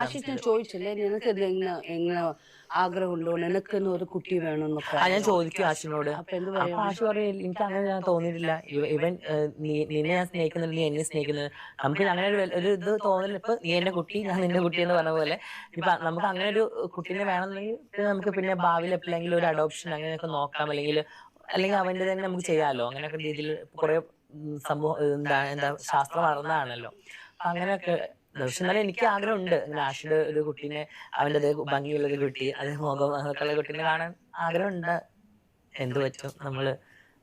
ആശിച്ച് ചോദിച്ചില്ലേ നിനക്ക് ഇത് എങ്ങനെ എങ്ങനെ ആഗ്രഹമുണ്ടോ? നിനക്ക് ഒരു കുട്ടി വേണമെന്നൊക്കെ ആ ഞാൻ ചോദിക്കും ആശിനോട് അപ്പൊ എന്ത് അപ്പൊ പറയാ ആശു പറയും എനിക്ക് അങ്ങനെ ഞാൻ തോന്നിയിട്ടില്ല. ഇവ- ഇവൻ ഏഹ്, നീ- നിന്നെ ഞാൻ സ്നേഹിക്കുന്നില്ല നീ എന്നെ സ്നേഹിക്കുന്നത് നമുക്ക് അങ്ങനെ ഒരു ഒരു ഇത് തോന്നില്ല ഇപ്പൊ നീ എന്റെ കുട്ടി ഞാൻ നിന്റെ കുട്ടി എന്ന് പറഞ്ഞ പോലെ. ഇപ്പൊ നമുക്ക് അങ്ങനെ ഒരു കുട്ടീനെ വേണമെന്നുണ്ടെങ്കിൽ പിന്നെ നമുക്ക് പിന്നെ ഭാവിയിൽ എപ്പോഴെങ്കിലും ഒരു അഡോപ്ഷൻ അങ്ങനെയൊക്കെ നോക്കാം. അല്ലെങ്കിൽ അല്ലെങ്കിൽ അവന്റെ തന്നെ നമുക്ക് ചെയ്യാമല്ലോ അങ്ങനെയൊക്കെ രീതിയിൽ കുറെ ഉം, സംഭവം എന്താ എന്താ ശാസ്ത്രം വളർന്നതാണല്ലോ. അപ്പൊ അങ്ങനെയൊക്കെ പക്ഷെ എന്നാലും എനിക്ക് ആഗ്രഹമുണ്ട്. ഇങ്ങനെ ആഷിഡ് ഒരു കുട്ടീനെ അവന്റെ അതേ ഭംഗിയുള്ള ഒരു കുട്ടി അതേ മുഖം അതൊക്കെ കുട്ടീനെ കാണാൻ ആഗ്രഹമുണ്ട്. എന്ത് പറ്റും നമ്മൾ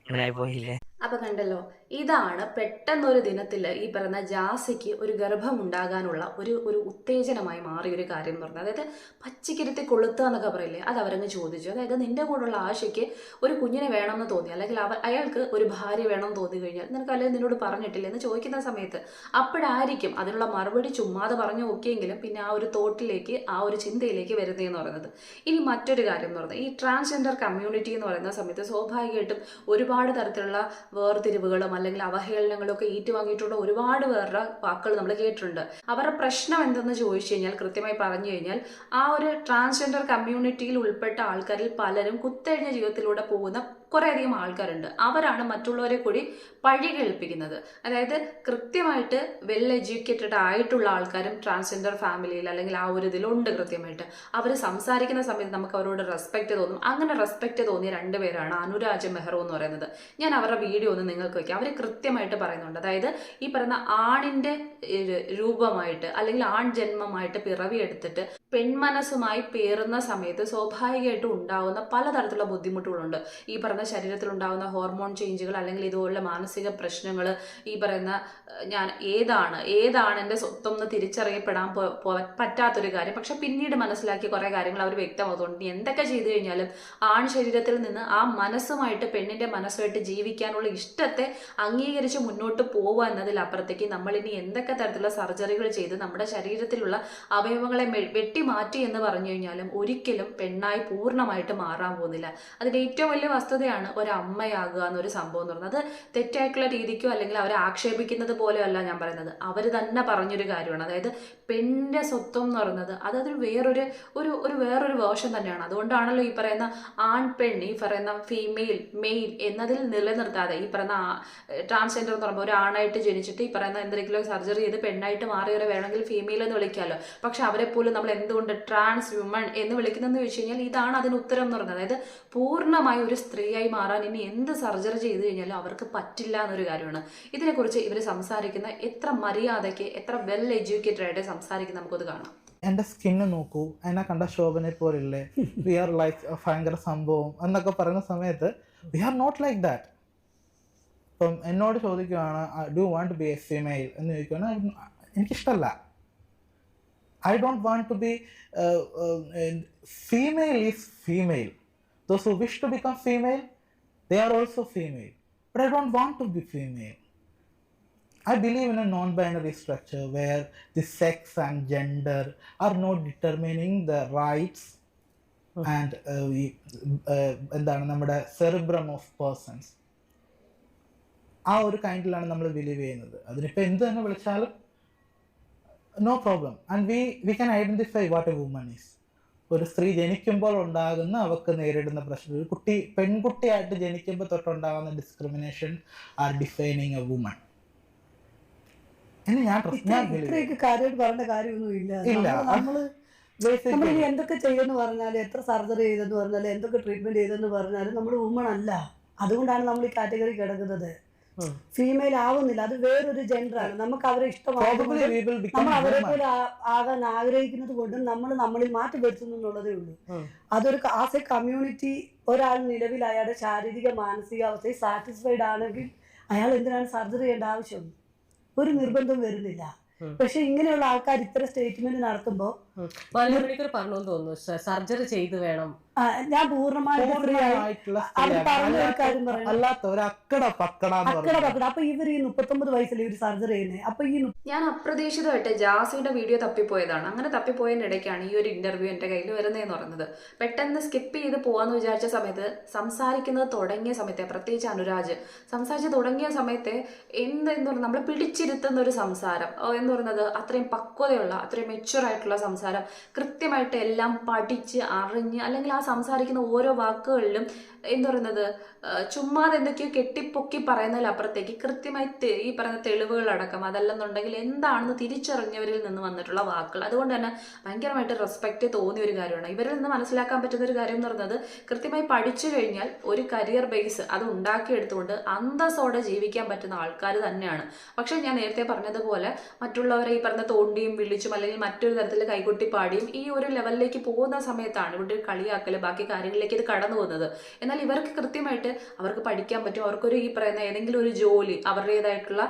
ഇങ്ങനെ പോയില്ലേ അപ്പൊ കണ്ടല്ലോ ഇതാണ് പെട്ടെന്നൊരു ദിനത്തിൽ ഈ പറയുന്ന ജാസിക്ക് ഒരു ഗർഭം ഉണ്ടാകാനുള്ള ഒരു ഒരു ഉത്തേജനമായി മാറിയ ഒരു കാര്യം എന്ന് പറഞ്ഞത്. അതായത് പച്ചക്കിരുത്തി കൊളുത്തുക എന്നൊക്കെ പറയില്ലേ അത് അവരങ്ങ് ചോദിച്ചു. അതായത് നിന്റെ കൂടെയുള്ള ആശയ്ക്ക് ഒരു കുഞ്ഞിനെ വേണമെന്ന് തോന്നി അല്ലെങ്കിൽ അവ അയാൾക്ക് ഒരു ഭാര്യ വേണമെന്ന് തോന്നി കഴിഞ്ഞാൽ നിനക്ക് അല്ലെങ്കിൽ നിന്നോട് പറഞ്ഞിട്ടില്ല? എന്ന് ചോദിക്കുന്ന സമയത്ത് അപ്പോഴായിരിക്കും അതിനുള്ള മറുപടി ചുമ്മാതെ പറഞ്ഞു നോക്കിയെങ്കിലും പിന്നെ ആ ഒരു തോട്ടിലേക്ക് ആ ഒരു ചിന്തയിലേക്ക് വരുന്നതെന്ന് പറയുന്നത്. ഇനി മറ്റൊരു കാര്യം എന്ന് പറയുന്നത് ഈ ട്രാൻസ്ജെൻഡർ കമ്മ്യൂണിറ്റി എന്ന് പറയുന്ന സമയത്ത് സ്വാഭാവികമായിട്ടും ഒരുപാട് തരത്തിലുള്ള വേർതിരിവുകളും അല്ലെങ്കിൽ അവഹേളനങ്ങളും ഒക്കെ ഏറ്റുവാങ്ങിയിട്ടുള്ള ഒരുപാട് പേരുടെ വാക്കുകൾ നമ്മൾ കേട്ടിട്ടുണ്ട്. അവരുടെ പ്രശ്നം എന്തെന്ന് ചോദിച്ചു കഴിഞ്ഞാൽ കൃത്യമായി പറഞ്ഞു കഴിഞ്ഞാൽ ആ ഒരു ട്രാൻസ്ജെൻഡർ കമ്മ്യൂണിറ്റിയിൽ ഉൾപ്പെട്ട ആൾക്കാരിൽ പലരും കുത്തഴിഞ്ഞ ജീവിതത്തിലൂടെ പോകുന്ന കുറേയധികം ആൾക്കാരുണ്ട്. അവരാണ് മറ്റുള്ളവരെ കൂടി പഴി കേൾപ്പിക്കുന്നത് അതായത് കൃത്യമായിട്ട് വെൽ എഡ്യൂക്കേറ്റഡ് ആയിട്ടുള്ള ആൾക്കാരും ട്രാൻസ്ജെൻഡർ ഫാമിലിയിൽ അല്ലെങ്കിൽ ആ ഒരു ഇതിലുണ്ട് കൃത്യമായിട്ട്. അവർ സംസാരിക്കുന്ന സമയത്ത് നമുക്ക് അവരോട് റെസ്പെക്റ്റ് തോന്നും. അങ്ങനെ റെസ്പെക്റ്റ് തോന്നിയ രണ്ടുപേരാണ് അനുരാജ് മെഹ്റോ എന്ന് പറയുന്നത്. ഞാൻ അവരുടെ വീഡിയോ ഒന്ന് നിങ്ങൾക്ക് വയ്ക്കാം അവർ കൃത്യമായിട്ട് പറയുന്നുണ്ട്. അതായത് ഈ പറയുന്ന ആണിന്റെ രൂപമായിട്ട് അല്ലെങ്കിൽ ആൺ ജന്മമായിട്ട് പിറവിയെടുത്തിട്ട് പെൺമനസ്സുമായി പേറുന്ന സമയത്ത് സ്വാഭാവികമായിട്ടും ഉണ്ടാവുന്ന പലതരത്തിലുള്ള ബുദ്ധിമുട്ടുകളുണ്ട്. ഈ പറയുന്ന ശരീരത്തിൽ ഉണ്ടാകുന്ന ഹോർമോൺ ചേഞ്ചുകൾ അല്ലെങ്കിൽ ഇതുപോലുള്ള മാനസിക പ്രശ്നങ്ങൾ ഈ പറയുന്ന ഞാൻ ഏതാണ് ഏതാണ് എന്റെ സ്വത്തം എന്ന് തിരിച്ചറിയപ്പെടാൻ പറ്റാത്തൊരു കാര്യം. പക്ഷെ പിന്നീട് മനസ്സിലാക്കിയ കുറേ കാര്യങ്ങൾ അവർ വ്യക്തമാകുന്നുണ്ട് എന്തൊക്കെ ചെയ്തു കഴിഞ്ഞാലും ആൺ ശരീരത്തിൽ നിന്ന് ആ മനസ്സുമായിട്ട് പെണ്ണിന്റെ മനസ്സുമായിട്ട് ജീവിക്കാനുള്ള ഇഷ്ടത്തെ അംഗീകരിച്ച് മുന്നോട്ട് പോവുക എന്നതിലപ്പുറത്തേക്ക് നമ്മൾ ഇനി എന്തൊക്കെ തരത്തിലുള്ള സർജറികൾ ചെയ്ത് നമ്മുടെ ശരീരത്തിലുള്ള അവയവങ്ങളെ മെ- വെട്ടിമാറ്റി എന്ന് പറഞ്ഞു കഴിഞ്ഞാലും ഒരിക്കലും പെണ്ണായി പൂർണമായിട്ട് മാറാൻ പോകുന്നില്ല. അതിന്റെ ഏറ്റവും വലിയ വസ്തുതയാണ് ഒരു എന്നൊരു സംഭവം എന്ന് പറയുന്നത്. അത് തെറ്റായിട്ടുള്ള രീതിക്കോ അല്ലെങ്കിൽ അവരെ ആക്ഷേപിക്കുന്നത് പോലെയോ അല്ല ഞാൻ പറയുന്നത്. അവർ തന്നെ പറഞ്ഞൊരു കാര്യമാണ്. അതായത് പെണ്ണിന്റെ സ്വത്വം എന്ന് പറയുന്നത് അതൊരു വേറൊരു ഒരു ഒരു വേറൊരു വേർഷൻ തന്നെയാണ്. അതുകൊണ്ടാണല്ലോ ഈ പറയുന്ന ആൺ പെൺ ഈ പറയുന്ന ഫീമെയിൽ മെയിൽ എന്നതിൽ നിലനിർത്താതെ ഈ പറയുന്ന ട്രാൻസ്ജെൻഡർ എന്ന് പറയുമ്പോൾ ഒരു ആണായിട്ട് ജനിച്ചിട്ട് ഈ പറയുന്ന എന്തെങ്കിലും സർജറി ചെയ്ത് പെണ്ണായിട്ട് മാറിയവരെ വേണമെങ്കിൽ ഫീമെയിൽ എന്ന് വിളിക്കാമല്ലോ. പക്ഷെ അവരെ നമ്മൾ എന്തുകൊണ്ട് ട്രാൻസ് വ്യൂമൺ എന്ന് വിളിക്കുന്നതെന്ന് ചോദിച്ചു കഴിഞ്ഞാൽ ഇതാണ് അതിന് ഉത്തരം എന്ന് പറയുന്നത് അതായത് പൂർണമായി ഒരു സ്ത്രീയായി മാറാൻ ഇനി എന്ത് സർജറി ചെയ്തു കഴിഞ്ഞാലും അവർക്ക് പറ്റില്ല എന്നൊരു കാര്യമാണ്. ഇതിനെക്കുറിച്ച് ഇവർ സംസാരിക്കുന്ന എത്ര മര്യാദയ്ക്ക് എത്ര വെൽ എഡ്യൂക്കേറ്റഡ് ആയിട്ട് സംസാരിക്കുന്ന നമുക്കത് കാണാം. എന്റെ സ്കിന്ന് നോക്കൂ. എന്നെ കണ്ട ശോഭനെ പോലില്ലേ വി ആർ ലൈക്ക് ഭയങ്കര സംഭവം എന്നൊക്കെ പറയുന്ന സമയത്ത് we are not like that ഇപ്പം എന്നോട് ചോദിക്കുകയാണ് do want be a male എന്ന് ചോദിക്കുകയാണ് എനിക്കിഷ്ടമല്ല I don't want to be female is female those who wish to become female they are also female but I don't want to be female I believe in a non binary structure where the sex and gender are not determining the rights and uh, we, uh, എന്താണ് നമ്മുടെ cerebrum of persons ആ ഒരു കൈൻഡിലാണ് നമ്മൾ believe ചെയ്യുന്നത്. അതിനിപ്പോൾ എന്ത് തന്നെ വിളിച്ചാലും no problem and we we can identify what a woman is ഒരു സ്ത്രീ ജനിക്കുമ്പോൾ ഉണ്ടാകുന്ന അവർക്ക് നേരിടുന്ന പ്രശ്നം ഒരു കുട്ടി പെൺകുട്ടിയായിട്ട് ജനിക്കുമ്പോൾ തൊട്ടുണ്ടാകുന്ന discrimination are defining a woman എന്ന് ഞാൻ. ഇത്രയൊക്കെ കാര്യമായിട്ട് പറയേണ്ട കാര്യമൊന്നും ഇല്ല ഇല്ല. നമ്മൾ നമ്മൾ ഇനി എന്തൊക്കെ ചെയ്തെന്ന് പറഞ്ഞാലും എത്ര സർജറി ചെയ്തെന്ന് പറഞ്ഞാലും എന്തൊക്കെ ട്രീറ്റ്മെന്റ് ചെയ്തെന്ന് പറഞ്ഞാലും നമ്മൾ വുമൺ അല്ല അതുകൊണ്ടാണ് നമ്മൾ ഈ കാറ്റഗറി കിടക്കുന്നത്. ഫീമെയിൽ ആവുന്നില്ല. അത് വേറൊരു ജെൻഡർ ആണ്. നമുക്ക് അവരെ ഇഷ്ടമാണ് നമ്മൾ അവരെ പോലെ ആകാൻ ആഗ്രഹിക്കുന്നത് കൊണ്ടും നമ്മൾ നമ്മളിൽ മാറ്റം വരുത്തുന്നു എന്നുള്ളതേ ഉള്ളൂ അതൊരു ആസ് എ കമ്മ്യൂണിറ്റി ഒരാൾ നിലവിൽ അയാളുടെ ശാരീരിക മാനസികാവസ്ഥയിൽ സാറ്റിസ്ഫൈഡ് ആണെങ്കിൽ അയാൾ എന്തിനാണ് സർജറി ചെയ്യേണ്ട ആവശ്യം? ഒരു നിർബന്ധം വരുന്നില്ല. പക്ഷെ ഇങ്ങനെയുള്ള ആൾക്കാർ ഇത്തരം സ്റ്റേറ്റ്മെന്റ് നടത്തുമ്പോൾ പറഞ്ഞു തോന്നുന്നു. സർജറി ചെയ്ത് വേണം. ഞാൻ പൂർണമായിട്ട് അക്കട പക്കട എന്ന് അക്കട പക്കട. അപ്പൊ ഇവർ ഈ മുപ്പത്തൊമ്പത് വയസ്സിൽ ഒരു സർജറി ചെയ്യുന്നത് അപ്പൊ ഈ ഞാൻ അപ്രതീക്ഷിതമായിട്ട് ജാസിയുടെ വീഡിയോ തപ്പിപ്പോയതാണ്. അങ്ങനെ തപ്പിപ്പോയതിനിടയ്ക്കാണ് ഈ ഒരു ഇന്റർവ്യൂ എന്റെ കയ്യിൽ വരുന്നതെന്ന് പറയുന്നത്. പെട്ടെന്ന് സ്കിപ്പ് ചെയ്ത് പോവാന്ന് വിചാരിച്ച സമയത്ത് സംസാരിക്കുന്നത് തുടങ്ങിയ സമയത്തെ പ്രത്യേകിച്ച് അനുരാജ് സംസാരിച്ച് തുടങ്ങിയ സമയത്തെ എന്ത് എന്ന് പറഞ്ഞാൽ നമ്മളെ പിടിച്ചിരുത്തുന്ന ഒരു സംസാരം. എന്ന് പറയുന്നത് അത്രയും പക്വതയുള്ള അത്രയും മെച്ചുവർ ആയിട്ടുള്ള സംസാരം. കൃത്യമായിട്ട് എല്ലാം പഠിച്ച് അറിഞ്ഞ് അല്ലെങ്കിൽ ആ സംസാരിക്കുന്ന ഓരോ വാക്കുകളിലും എന്താ പറയുന്നത് ചുമ്മാതെ എന്തൊക്കെയോ കെട്ടിപ്പൊക്കി പറയുന്നതിലപ്പുറത്തേക്ക് കൃത്യമായി ഈ പറയുന്ന തെളിവുകളടക്കം അതല്ലെന്നുണ്ടെങ്കിൽ എന്താണെന്ന് തിരിച്ചറിഞ്ഞവരിൽ നിന്ന് വന്നിട്ടുള്ള വാക്കുകൾ. അതുകൊണ്ട് തന്നെ ഭയങ്കരമായിട്ട് റെസ്പെക്റ്റ് തോന്നിയ ഒരു കാര്യമാണ്. ഇവരിൽ നിന്ന് മനസ്സിലാക്കാൻ പറ്റുന്ന ഒരു കാര്യം എന്ന് പറയുന്നത് കൃത്യമായി പഠിച്ചു കഴിഞ്ഞാൽ ഒരു കരിയർ ബേസ് അത് ഉണ്ടാക്കിയെടുത്തുകൊണ്ട് അന്തസ്സോടെ ജീവിക്കാൻ പറ്റുന്ന ആൾക്കാർ തന്നെയാണ്. പക്ഷേ ഞാൻ നേരത്തെ പറഞ്ഞതുപോലെ മറ്റുള്ളവരെ ഈ പറഞ്ഞ തോണ്ടിയും വിളിച്ചും അല്ലെങ്കിൽ മറ്റൊരു തരത്തിൽ കൈകൊട്ടി പാടിയും ഈ ഒരു ലെവലിലേക്ക് പോകുന്ന സമയത്താണ് ഇവിടെ ഒരു കളിയാക്കൽ ബാക്കി കാര്യങ്ങളിലേക്ക് ഇത് കടന്നു പോകുന്നത്? എന്നാൽ ഇവർക്ക് കൃത്യമായിട്ട് അവർക്ക് പഠിക്കാൻ പറ്റും. അവർക്കൊരു ഈ പറയുന്ന ഏതെങ്കിലും ഒരു ജോലി അവരുടേതായിട്ടുള്ള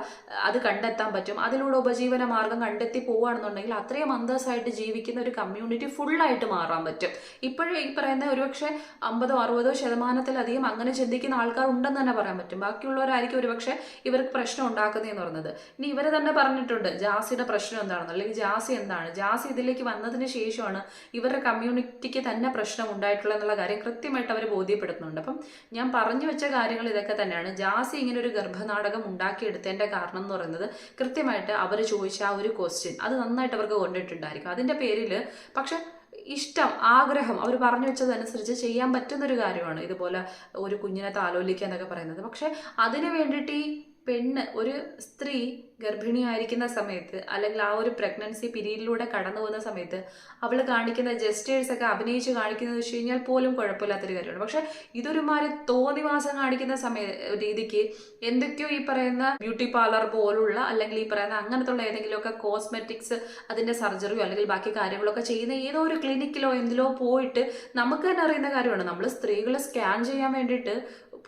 അത് കണ്ടെത്താൻ പറ്റും. അതിലൂടെ ഉപജീവന മാർഗം കണ്ടെത്തി പോവുകയാണെന്നുണ്ടെങ്കിൽ അത്രയും അന്തസ്സായിട്ട് ജീവിക്കുന്ന ഒരു കമ്മ്യൂണിറ്റി ഫുള്ളായിട്ട് മാറാൻ പറ്റും. ഇപ്പോഴും ഈ പറയുന്ന ഒരുപക്ഷെ അമ്പതോ അറുപതോ ശതമാനത്തിലധികം അങ്ങനെ ചിന്തിക്കുന്ന ആൾക്കാർ ഉണ്ടെന്ന് തന്നെ പറയാൻ പറ്റും. ബാക്കിയുള്ളവരായിരിക്കും ഒരുപക്ഷെ ഇവർക്ക് പ്രശ്നം ഉണ്ടാക്കുന്നതെന്ന് പറയുന്നത്. ഇനി ഇവർ തന്നെ പറഞ്ഞിട്ടുണ്ട് ജാസിയുടെ പ്രശ്നം എന്താണെന്ന്. അല്ലെങ്കിൽ ജാസി എന്താണ്? ജാസി ഇതിലേക്ക് വന്നതിന് ശേഷമാണ് ഇവരുടെ കമ്മ്യൂണിറ്റിക്ക് തന്നെ പ്രശ്നം ഉണ്ടായിട്ടുള്ള എന്നുള്ള കാര്യം കൃത്യമായിട്ട് അവർ ബോധ്യപ്പെടുത്തുന്നുണ്ട്. അപ്പം ഞാൻ പറഞ്ഞു വെച്ച കാര്യങ്ങൾ ഇതൊക്കെ തന്നെയാണ്. ജാസി ഇങ്ങനെ ഒരു ഗർഭനാടകം ഉണ്ടാക്കിയെടുത്തതിന്റെ കാരണം എന്ന് പറയുന്നത് കൃത്യമായിട്ട് അവർ ചോദിച്ച ആ ഒരു ക്വസ്റ്റ്യൻ അത് നന്നായിട്ട് അവർക്ക് കൊണ്ടിട്ടുണ്ടായിരിക്കും. അതിന്റെ പേരിൽ പക്ഷെ ഇഷ്ടം ആഗ്രഹം അവർ പറഞ്ഞു വെച്ചതനുസരിച്ച് ചെയ്യാൻ പറ്റുന്നൊരു കാര്യമാണ് ഇതുപോലെ ഒരു കുഞ്ഞിനെ താലോലിക്കുക എന്നൊക്കെ പറയുന്നത്. പക്ഷേ അതിന് വേണ്ടിയിട്ട് ഈ പെണ്ണ് ഒരു സ്ത്രീ ഗർഭിണിയായിരിക്കുന്ന സമയത്ത് അല്ലെങ്കിൽ ആ ഒരു പ്രഗ്നൻസി പീരീഡിലൂടെ കടന്നു പോകുന്ന സമയത്ത് അവൾ കാണിക്കുന്ന ജസ്റ്റേഴ്സ് ഒക്കെ അഭിനയിച്ച് കാണിക്കുന്നത് വെച്ച് കഴിഞ്ഞാൽ പോലും കുഴപ്പമില്ലാത്തൊരു കാര്യമാണ്. പക്ഷെ ഇതൊരുമാതിരി തോന്നിവാസം കാണിക്കുന്ന സമയ രീതിക്ക് എന്തൊക്കെയോ ഈ പറയുന്ന ബ്യൂട്ടി പാർലർ പോലുള്ള അല്ലെങ്കിൽ ഈ പറയുന്ന അങ്ങനത്തുള്ള ഏതെങ്കിലുമൊക്കെ കോസ്മെറ്റിക്സ് അതിന്റെ സർജറിയോ അല്ലെങ്കിൽ ബാക്കി കാര്യങ്ങളൊക്കെ ചെയ്യുന്ന ഏതോ ഒരു ക്ലിനിക്കിലോ എന്തിലോ പോയിട്ട് നമുക്ക് തന്നെ അറിയുന്ന കാര്യമാണ്. നമ്മൾ സ്ത്രീകളെ സ്കാൻ ചെയ്യാൻ വേണ്ടിയിട്ട്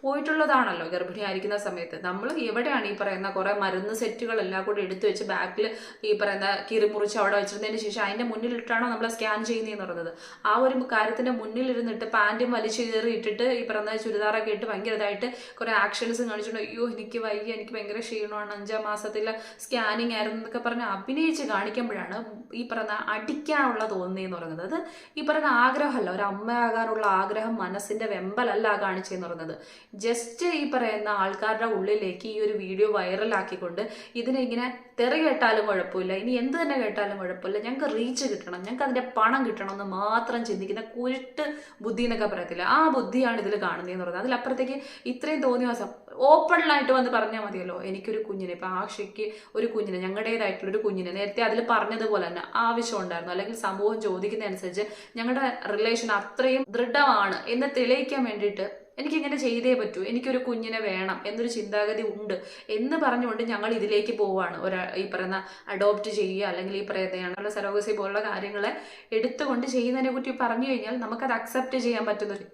പോയിട്ടുള്ളതാണല്ലോ ഗർഭിണിയായിരിക്കുന്ന സമയത്ത്. നമ്മൾ എവിടെയാണ് ഈ പറയുന്ന കുറെ മരുന്ന് സെറ്റുകൾ എല്ലാം കൂടി എടുത്തു വെച്ച് ബാക്കിൽ ഈ പറയുന്ന കിറിമുറിച്ച് അവിടെ വെച്ചിരുന്നതിന് ശേഷം അതിന്റെ മുന്നിലിട്ടാണോ നമ്മൾ സ്കാൻ ചെയ്യുന്നതെന്ന് പറയുന്നത്. ആ ഒരു കാര്യത്തിന്റെ മുന്നിലിരുന്നിട്ട് പാന്റും വലിച്ചു കയറി ഇട്ടിട്ട് ഈ പറയുന്ന ചുരിദാറൊക്കെ ഇട്ട് ഭയങ്കര ഇതായിട്ട് കുറെ ആക്ഷൻസ് കാണിച്ചിട്ടുണ്ട്. അയ്യോ എനിക്ക് വയ്യ എനിക്ക് ഭയങ്കര ക്ഷീണമാണ് അഞ്ചാം മാസത്തിലെ സ്കാനിങ് ആയിരുന്നു എന്നൊക്കെ പറഞ്ഞ് അഭിനയിച്ച് കാണിക്കുമ്പോഴാണ് ഈ പറയുന്ന അടിക്കാനുള്ള തോന്നിയെന്ന് പറയുന്നത്. അത് ഈ പറയുന്ന ആഗ്രഹമല്ല ഒരു അമ്മയാകാനുള്ള ആഗ്രഹം മനസ്സിന്റെ വെമ്പലല്ല കാണിച്ചെന്ന് പറയുന്നത്. ജസ്റ്റ് ഈ പറയുന്ന ആൾക്കാരുടെ ഉള്ളിലേക്ക് ഈ ഒരു വീഡിയോ വൈറലാക്കിക്കൊണ്ട് ഇതിനെ ഇങ്ങനെ തെറി കേട്ടാലും കുഴപ്പമില്ല ഇനി എന്ത് തന്നെ കേട്ടാലും കുഴപ്പമില്ല ഞങ്ങൾക്ക് റീച്ച് കിട്ടണം ഞങ്ങൾക്ക് അതിന്റെ പണം കിട്ടണം എന്ന് മാത്രം ചിന്തിക്കുന്ന കുരുട്ട് ബുദ്ധി എന്നൊക്കെ പറയത്തില്ല ആ ബുദ്ധിയാണ് ഇതിൽ കാണുന്നതെന്ന് പറയുന്നത്. അതിലപ്പുറത്തേക്ക് ഇത്രയും തോന്നിയ ദിവസം ഓപ്പണിലായിട്ട് വന്ന് പറഞ്ഞാൽ മതിയല്ലോ എനിക്കൊരു കുഞ്ഞിനെ ഇപ്പം ആക്ഷയ്ക്ക് ഒരു കുഞ്ഞിനെ ഞങ്ങളുടേതായിട്ടുള്ളൊരു കുഞ്ഞിനെ നേരത്തെ അതിൽ പറഞ്ഞതുപോലെ തന്നെ ആവശ്യമുണ്ടായിരുന്നു അല്ലെങ്കിൽ സമൂഹം ചോദിക്കുന്നതനുസരിച്ച് ഞങ്ങളുടെ റിലേഷൻ അത്രയും ദൃഢമാണ് എന്ന് തെളിയിക്കാൻ വേണ്ടിയിട്ട് എനിക്കിങ്ങനെ ചെയ്തേ പറ്റൂ. എനിക്കൊരു കുഞ്ഞിനെ വേണം എന്നൊരു ചിന്താഗതി ഉണ്ട് എന്ന് പറഞ്ഞുകൊണ്ട് ഞങ്ങൾ ഇതിലേക്ക് പോവാണ്. ഒരാ ഈ പറയുന്ന അഡോപ്റ്റ് ചെയ്യുക അല്ലെങ്കിൽ ഈ പറയുന്ന സരോഗസി പോലുള്ള കാര്യങ്ങളെ എടുത്തുകൊണ്ട് ചെയ്യുന്നതിനെ കുറ്റി പറഞ്ഞു കഴിഞ്ഞാൽ നമുക്കത് അക്സെപ്റ്റ് ചെയ്യാൻ പറ്റുന്നൊരു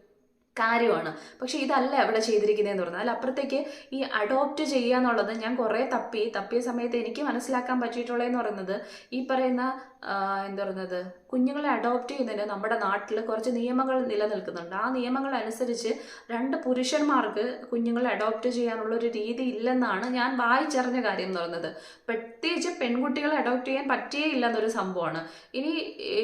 കാര്യമാണ്. പക്ഷെ ഇതല്ല അവിടെ ചെയ്തിരിക്കുന്നതെന്ന് പറഞ്ഞാൽ അപ്പുറത്തേക്ക് ഈ അഡോപ്റ്റ് ചെയ്യുക എന്നുള്ളത് ഞാൻ കുറേ തപ്പി. തപ്പിയ സമയത്ത് എനിക്ക് മനസ്സിലാക്കാൻ പറ്റിയിട്ടുള്ളതെന്ന് പറയുന്നത് ഈ പറയുന്ന എന്താ പറയുന്നത് കുഞ്ഞുങ്ങളെ അഡോപ്റ്റ് ചെയ്യുന്നതിന് നമ്മുടെ നാട്ടിൽ കുറച്ച് നിയമങ്ങൾ നിലനിൽക്കുന്നുണ്ട്. ആ നിയമങ്ങൾ അനുസരിച്ച് രണ്ട് പുരുഷന്മാർക്ക് കുഞ്ഞുങ്ങളെ അഡോപ്റ്റ് ചെയ്യാനുള്ള ഒരു രീതി ഇല്ലെന്നാണ് ഞാൻ വായിച്ചറിഞ്ഞ കാര്യം എന്ന് പറയുന്നത്. പ്രത്യേകിച്ച് പെൺകുട്ടികളെ അഡോപ്റ്റ് ചെയ്യാൻ പറ്റിയേ ഇല്ലെന്നൊരു സംഭവമാണ്. ഇനി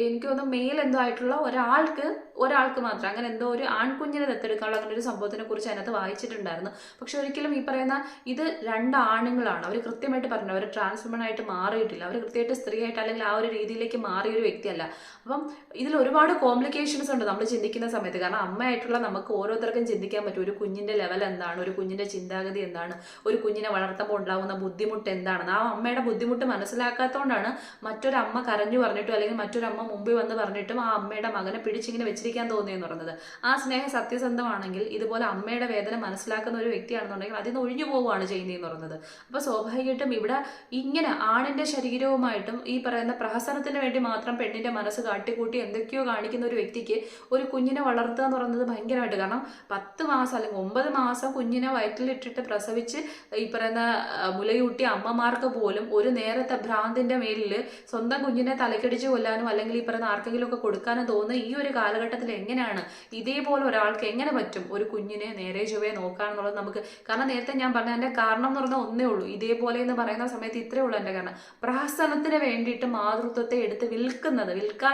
എനിക്ക് തോന്നുന്നു മെയിൽ എന്തോ ആയിട്ടുള്ള ഒരാൾക്ക് ഒരാൾക്ക് മാത്രം അങ്ങനെ എന്തോ ഒരു ആൺകുഞ്ഞിനെ ദത്തെടുക്കാനുള്ള അങ്ങനെ ഒരു സംഭവത്തിനെ കുറിച്ച് അതിനകത്ത് വായിച്ചിട്ടുണ്ടായിരുന്നു. പക്ഷെ ഒരിക്കലും ഈ പറയുന്ന ഇത് രണ്ട് ആണുങ്ങളാണ്. അവർ കൃത്യമായിട്ട് പറഞ്ഞു അവർ ട്രാൻസ്ഫോമൺ ആയിട്ട് മാറിയിട്ടില്ല. അവർ കൃത്യമായിട്ട് സ്ത്രീയായിട്ട് അല്ലെങ്കിൽ ആ ഒരു രീതിയിലേക്ക് മാറിയ ഒരു വ്യക്തിയല്ല. അപ്പം ഇതിൽ ഒരുപാട് കോംപ്ലിക്കേഷൻസ് ഉണ്ട് നമ്മൾ ചിന്തിക്കുന്ന സമയത്ത്. കാരണം അമ്മയായിട്ടുള്ള നമുക്ക് ഓരോരുത്തർക്കും ചിന്തിക്കാൻ പറ്റും. ഒരു കുഞ്ഞിന്റെ ലെവൽ എന്താണ്? ഒരു കുഞ്ഞിന്റെ ചിന്താഗതി എന്താണ്? ഒരു കുഞ്ഞിനെ വളർത്തുമ്പോൾ ഉണ്ടാകുന്ന ബുദ്ധിമുട്ട് എന്താണെന്ന് ആ അമ്മയുടെ ബുദ്ധിമുട്ട് മനസ്സിലാക്കാത്തതുകൊണ്ടാണ് മറ്റൊരമ്മ കരഞ്ഞു പറഞ്ഞിട്ടും അല്ലെങ്കിൽ മറ്റൊരമ്മ മുമ്പിൽ വന്ന് പറഞ്ഞിട്ടും ആ അമ്മയുടെ മകനെ പിടിച്ചിങ്ങനെ വെച്ചിരിക്കാൻ തോന്നിയെന്ന് പറയുന്നത് ആ സ്നേഹം സത്യസന്ധമാണെങ്കിൽ ഇതുപോലെ അമ്മയുടെ വേദന മനസ്സിലാക്കുന്ന ഒരു വ്യക്തിയാണെന്നുണ്ടെങ്കിൽ അതിൽ നിന്ന് ഒഴിഞ്ഞു പോവുകയാണ് ചെയ്യുന്നതെന്ന് പറയുന്നത് അപ്പോൾ സ്വാഭാവികമായിട്ടും ഇവിടെ ഇങ്ങനെ ആണിന്റെ ശരീരവുമായിട്ടും ഈ പറയുന്ന പ്രഹസനത്തിന് വേണ്ടി മാത്രം പെണ്ണിന്റെ മനസ്സ് കാട്ടിക്കൂട്ടി എന്തൊക്കെയോ കാണിക്കുന്ന ഒരു വ്യക്തിക്ക് ഒരു കുഞ്ഞിനെ വളർത്തുക എന്ന് പറയുന്നത് ഭയങ്കരമായിട്ട് കാരണം പത്ത് മാസം അല്ലെങ്കിൽ ഒമ്പത് മാസം കുഞ്ഞിനെ വയറ്റിലിട്ടിട്ട് പ്രസവിച്ച് ഈ പറയുന്ന മുലയൂട്ടിയ അമ്മമാർക്ക് പോലും ഒരു നേരത്തെ ഭ്രാന്തിന്റെ മേലിൽ സ്വന്തം കുഞ്ഞിനെ തലക്കടിച്ച് കൊല്ലാനും അല്ലെങ്കിൽ ഈ പറയുന്ന ആർക്കെങ്കിലും ഒക്കെ കൊടുക്കാനും തോന്നുന്ന ഈ ഒരു കാലഘട്ടത്തിൽ എങ്ങനെയാണ് ഇതേപോലെ ഒരാൾക്ക് എങ്ങനെ പറ്റും ഒരു കുഞ്ഞിനെ നേരെ ചൊവ്വേ നോക്കാന്നുള്ളത് നമുക്ക് കാരണം നേരത്തെ ഞാൻ പറഞ്ഞ എന്റെ കാരണം എന്ന് പറഞ്ഞാൽ ഒന്നേ ഉള്ളൂ. ഇതേപോലെ എന്ന് പറയുന്ന സമയത്ത് ഇത്രേ ഉള്ളൂ എന്റെ കാരണം. പ്രഹസനത്തിന് വേണ്ടിയിട്ട് മാതൃത്വം മാതൃത്വത്തെ എടുത്ത് വിൽക്കുന്നത് വിൽക്കാ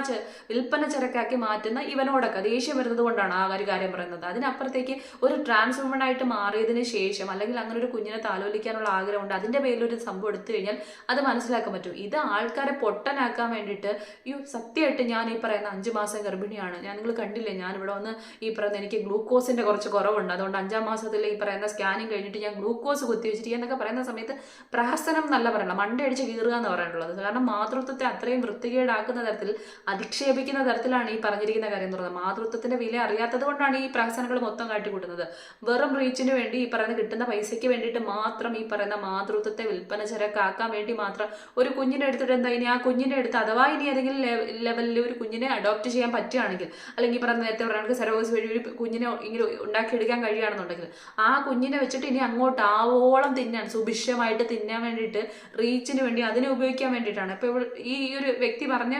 വിൽപ്പന ചരക്കാക്കി മാറ്റുന്ന ഇവനോടൊക്കെ ദേഷ്യം വരുന്നത് കൊണ്ടാണ് ആ ഒരു കാര്യം പറയുന്നത്. അതിനപ്പുറത്തേക്ക് ഒരു ട്രാൻസ് ആയിട്ട് മാറിയതിന് ശേഷം അല്ലെങ്കിൽ അങ്ങനെ ഒരു കുഞ്ഞിനെ താലോലിക്കാനുള്ള ആഗ്രഹമുണ്ട് അതിന്റെ പേരിൽ ഒരു സംഭവം എടുത്തു കഴിഞ്ഞാൽ അത് മനസ്സിലാക്കാൻ പറ്റും. ഇത് ആൾക്കാരെ പൊട്ടനാക്കാൻ വേണ്ടിയിട്ട് ഈ സത്യമായിട്ട് ഞാൻ ഈ പറയുന്ന അഞ്ച് മാസം ഗർഭിണിയാണ്. ഞാൻ നിങ്ങൾ കണ്ടില്ലേ ഞാൻ ഇവിടെ വന്ന് ഈ പറയുന്ന എനിക്ക് ഗ്ലൂക്കോസിന്റെ കുറച്ച് കുറവുണ്ട്. അതുകൊണ്ട് അഞ്ചാം മാസത്തിൽ ഈ പറയുന്ന സ്കാനിങ് കഴിഞ്ഞിട്ട് ഞാൻ ഗ്ലൂക്കോസ് കുത്തിവെച്ചിട്ട് എന്നൊക്കെ പറയുന്ന സമയത്ത് പ്രഹസനം എന്നല്ല പറയണം മണ്ടയടിച്ച് കീറുക എന്ന് പറയാനുള്ളത്. കാരണം മാതൃത്വത്തെ അത്രയും വൃത്തികേടാക്കുന്ന തരത്തിൽ അധിക്ഷേപിക്കുന്ന തരത്തിലാണ് ഈ പറഞ്ഞിരിക്കുന്ന കാര്യം എന്ന് പറയുന്നത്. മാതൃത്വത്തിന്റെ വില അറിയാത്തത് കൊണ്ടാണ് ഈ പ്രഹസനങ്ങൾ മൊത്തം കാട്ടിക്കൂട്ടുന്നത്. വെറും റീച്ചിന് വേണ്ടി ഈ പറയുന്ന കിട്ടുന്ന പൈസയ്ക്ക് വേണ്ടിയിട്ട് മാത്രം ഈ പറയുന്ന മാതൃത്വത്തെ വിൽപ്പന ചരക്കാക്കാൻ വേണ്ടി മാത്രം ഒരു കുഞ്ഞിനെ എടുത്തിട്ട് എന്താ ഇനി ആ കുഞ്ഞിനെ എടുത്ത് അഥവാ ഇനി ഏതെങ്കിലും ലെവലിൽ ഒരു കുഞ്ഞിനെ അഡോപ്റ്റ് ചെയ്യാൻ പറ്റുകയാണെങ്കിൽ അല്ലെങ്കിൽ പറയുന്ന നേരത്തെ പറയുന്നത് സെറോസ് വഴി ഒരു കുഞ്ഞിനെ ഇങ്ങനെ ഉണ്ടാക്കിയെടുക്കാൻ കഴിയുകയാണെന്നുണ്ടെങ്കിൽ ആ കുഞ്ഞിനെ വെച്ചിട്ട് ഇനി അങ്ങോട്ട് ആവോളം തിന്നാൻ സുഭിക്ഷമായിട്ട് തിന്നാൻ വേണ്ടിയിട്ട് റീച്ചിന് വേണ്ടി അതിനെ ഉപയോഗിക്കാൻ വേണ്ടിയിട്ടാണ്. ഇപ്പോൾ ഈ ഒരു വ്യക്തി പറഞ്ഞ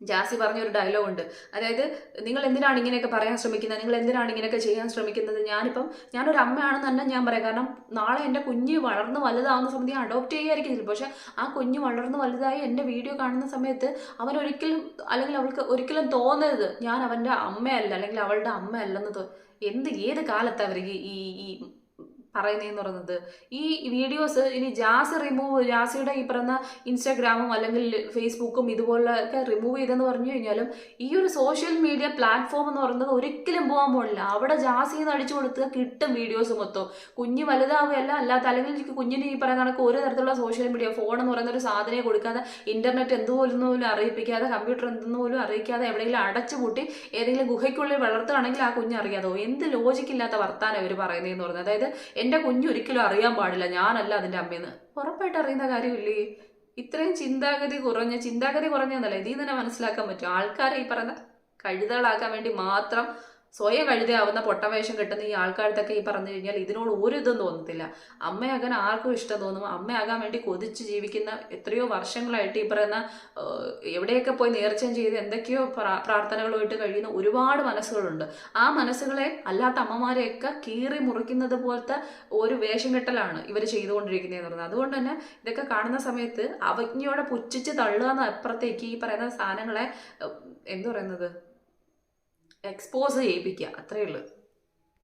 ജാസി പറഞ്ഞ ഒരു ഡയലോഗ് ഉണ്ട് അതായത് നിങ്ങൾ എന്തിനാണ് ഇങ്ങനെയൊക്കെ പറയാൻ ശ്രമിക്കുന്നത്? നിങ്ങൾ എന്തിനാണ് ഇങ്ങനെയൊക്കെ ചെയ്യാൻ ശ്രമിക്കുന്നത്? ഞാനിപ്പം ഞാനൊരു അമ്മയാണെന്ന് തന്നെ ഞാൻ പറയാം. കാരണം നാളെ എന്റെ കുഞ്ഞ് വളർന്ന് വലുതാവുന്ന സമയത്ത് ഞാൻ അഡോപ്റ്റ് ചെയ്യായിരിക്കും ചിലപ്പോൾ പക്ഷെ ആ കുഞ്ഞ് വളർന്ന് വലുതായി എന്റെ വീഡിയോ കാണുന്ന സമയത്ത് അവൻ ഒരിക്കലും അല്ലെങ്കിൽ അവൾക്ക് ഒരിക്കലും തോന്നരുത്. ഞാൻ അവന്റെ അമ്മയല്ല അല്ലെങ്കിൽ അവളുടെ അമ്മയല്ലെന്ന് തോ എന്ത് ഏത് കാലത്താണ് അവർ ഈ ഈ പറയുന്നതെന്ന് പറയുന്നത്. ഈ വീഡിയോസ് ഇനി ജാസ് റിമൂവ് ജാസിയുടെ ഈ പറയുന്ന ഇൻസ്റ്റാഗ്രാമും അല്ലെങ്കിൽ ഫേസ്ബുക്കും ഇതുപോലൊക്കെ റിമൂവ് ചെയ്തെന്ന് പറഞ്ഞു കഴിഞ്ഞാലും ഈ ഒരു സോഷ്യൽ മീഡിയ പ്ലാറ്റ്ഫോം എന്ന് പറയുന്നത് ഒരിക്കലും പോകാൻ പോകില്ല അവിടെ ജാസി എന്ന് അടിച്ചു കൊടുത്ത് കിട്ടും വീഡിയോസ് മൊത്തം. കുഞ്ഞ് വലുതാവുകയല്ല അല്ലാത്ത അല്ലെങ്കിൽ കുഞ്ഞിന് ഈ പറയുന്ന കണക്ക് ഒരു തരത്തിലുള്ള സോഷ്യൽ മീഡിയ ഫോൺ എന്ന് പറയുന്ന ഒരു സാധനം കൊടുക്കാതെ ഇന്റർനെറ്റ് എന്തുപോലും പോലും അറിയിപ്പിക്കാതെ കമ്പ്യൂട്ടർ എന്തെന്ന് പോലും അറിയിക്കാതെ എവിടെയെങ്കിലും അടച്ചുപൂട്ടി ഏതെങ്കിലും ഗുഹയ്ക്കുള്ളിൽ വളർത്തുകയാണെങ്കിൽ ആ കുഞ്ഞ് അറിയാതോ? എന്ത് ലോജിക്കില്ലാത്ത വർത്താനം ഇവർ പറയുന്നതെന്ന് പറയുന്നത് അതായത് എന്റെ കുഞ്ഞൊരിക്കലും അറിയാൻ പാടില്ല. ഞാനല്ല അതിന്റെ അമ്മയെന്ന് ഉറപ്പായിട്ട് അറിയുന്ന കാര്യമില്ലേ? ഇത്രയും ചിന്താഗതി കുറഞ്ഞ ചിന്താഗതി കുറഞ്ഞതല്ല ഇതിൽ തന്നെ മനസ്സിലാക്കാൻ പറ്റും. ആൾക്കാരെ ഈ പറയുന്ന കഴുതകളാക്കാൻ വേണ്ടി മാത്രം സ്വയം കഴുതയാവുന്ന പൊട്ടവേഷം കിട്ടുന്ന ഈ ആൾക്കാരുടെ ഈ പറഞ്ഞു കഴിഞ്ഞാൽ ഇതിനോട് ഒരു ഇതും തോന്നത്തില്ല. അമ്മയാകാൻ ആർക്കും ഇഷ്ടം തോന്നും. അമ്മയാകാൻ വേണ്ടി കൊതിച്ച് ജീവിക്കുന്ന എത്രയോ വർഷങ്ങളായിട്ട് ഈ പറയുന്ന എവിടെയൊക്കെ പോയി നേർച്ചം ചെയ്ത് എന്തൊക്കെയോ പ്രാ- പ്രാർത്ഥനകളുമായിട്ട് കഴിയുന്ന ഒരുപാട് മനസ്സുകളുണ്ട്. ആ മനസ്സുകളെ അല്ലാത്ത അമ്മമാരെയൊക്കെ കീറി മുറിക്കുന്നത് പോലത്തെ ഒരു വേഷം കെട്ടലാണ് ഇവർ ചെയ്തുകൊണ്ടിരിക്കുന്നതെന്ന് പറയുന്നത് അതുകൊണ്ട് തന്നെ ഇതൊക്കെ കാണുന്ന സമയത്ത് അവജ്ഞയോടെ പുച്ഛിച്ച് തള്ളുക എന്ന അപ്പുറത്തേക്ക് ഈ പറയുന്ന സാധനങ്ങളെ എന്തു പറയുന്നത്? എക്സ്പോസ് ചെയ്യിപ്പിക്കുക. അത്രയേ ഉള്ളൂ.